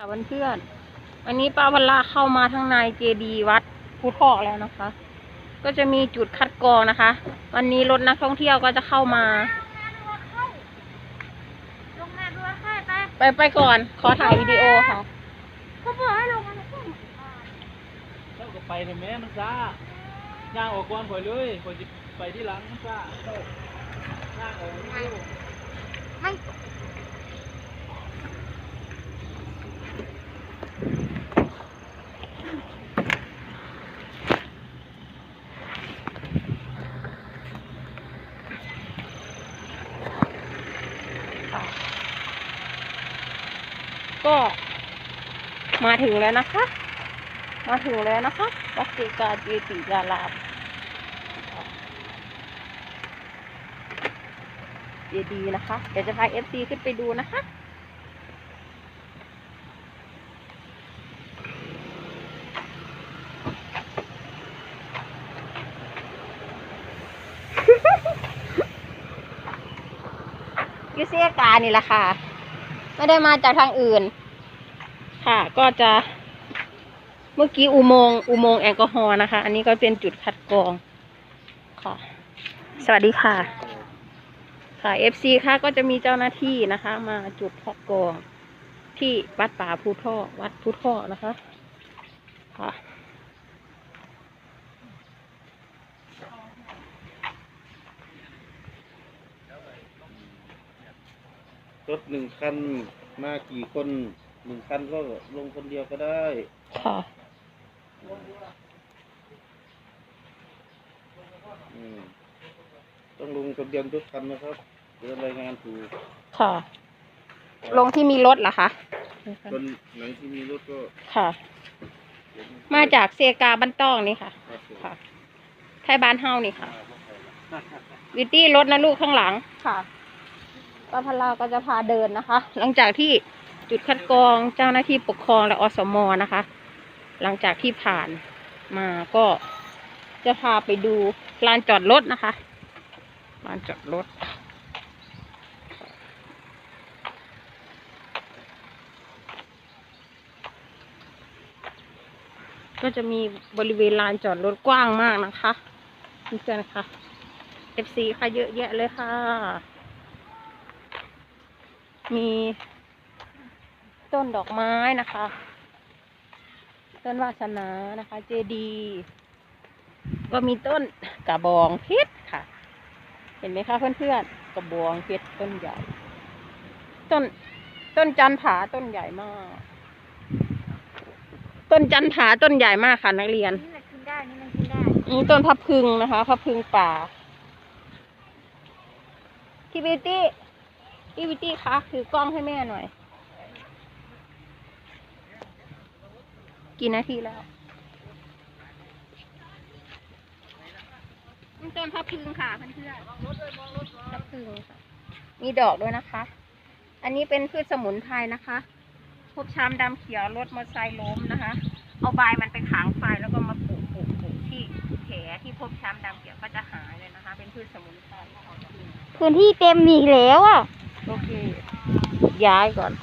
ค่ะเพื่อนๆวันนี้ป้าวันลาเข้ามาทางในเจดีวัดพุทธอกแล้วนะคะ ก็จะมีจุดคัดกรองนะคะ วันนี้รถนักท่องเที่ยวก็จะเข้ามา ลงมาดูค่ายไปไปไปก่อน ขอถ่ายวิดีโอค่ะเขาบอกให้ลงมาในห้องเจ้าก็ไปในแม่มันซ่าย่างออกก่อนข่อยเลยข่อยจะไปที่หลังมันซ่าย่างออกไม่ ก็ มาถึงแล้วนะคะ มาถึงแล้วนะคะวัดเจกาเจติยารามเจดีนะคะ เดี๋ยวจะพาเอฟซีขึ้นไปดูนะคะอยูเซียกานี่แหละค่ะ ไม่ได้มาจากทางอื่น ค่ะ ก็จะ เมื่อกี้อุโมงค์อุโมงค์แอลกอฮอล์นะคะ อันนี้ก็เป็นจุดคัดกรองค่ะ สวัสดีค่ะ ค่ะ FC ค่ะก็จะมีเจ้าหน้าที่นะคะ มาจุดคัดกรองที่วัดป่าภูท่อวัดภูท่อนะคะค่ะ รถหนึ่งคันมากี่คนหนึ่งคันก็ลงคนเดียวก็ได้ ค่ะ อืมต้องลงทะเบียนทุกคันนะครับเพื่อรายงานถูกค่ะ ลงที่มีรถเหรอคะ คนไหนที่มีรถก็ค่ะมาจากเซกาบ้านต้องนี่ค่ะ ครับผมค่ะ ไทยบ้านเฮานี่ค่ะ วิตตี้รถนะลูกข้างหลัง ค่ะ ป้าพลาก็จะพาเดินนะคะ หลังจากที่จุดคัดกรองเจ้าหน้าที่ปกครองและอสมนะคะ หลังจากที่ผ่านมาก็จะพาไปดูลานจอดรถนะคะลานจอดรถก็จะมีบริเวณลานจอดรถกว้างมากนะคะเพื่อนๆค่ะ FC ค่ะเยอะแยะเลยค่ะ มีต้นดอกไม้นะคะ ต้นวาสนานะคะ เจดี ก็มีต้นกระบองเพชรค่ะ เห็นไหมคะเพื่อนๆกระบองเพชรต้นใหญ่ ต้นต้นจันผาต้นใหญ่มาก ต้นจันผาต้นใหญ่มากค่ะนักเรียนนี่มันกินได้นี่มันกินได้นี่ต้นพับพึงนะคะพับพึงป่าพี่บิวตี้ พี่บิวตี้คะถือกล้องให้แม่หน่อย กี่นาทีแล้วนี่ต้นพับพึงค่ะเพื่อนๆพับพึงค่ะ มีดอกด้วยนะคะ อันนี้เป็นพืชสมุนไพรนะคะพวกช้ำดำเขียวรถมอเตอร์ไซค์ล้มนะคะ เอาใบมันไปขางไฟแล้วก็มาปลูกปลูกปลูกที่แผลที่พบช้ำดำเขียวก็จะหายเลยนะคะ เป็นพืชสมุนไพรพื้นที่เต็มอีกแล้วอะ Dạ, dài còn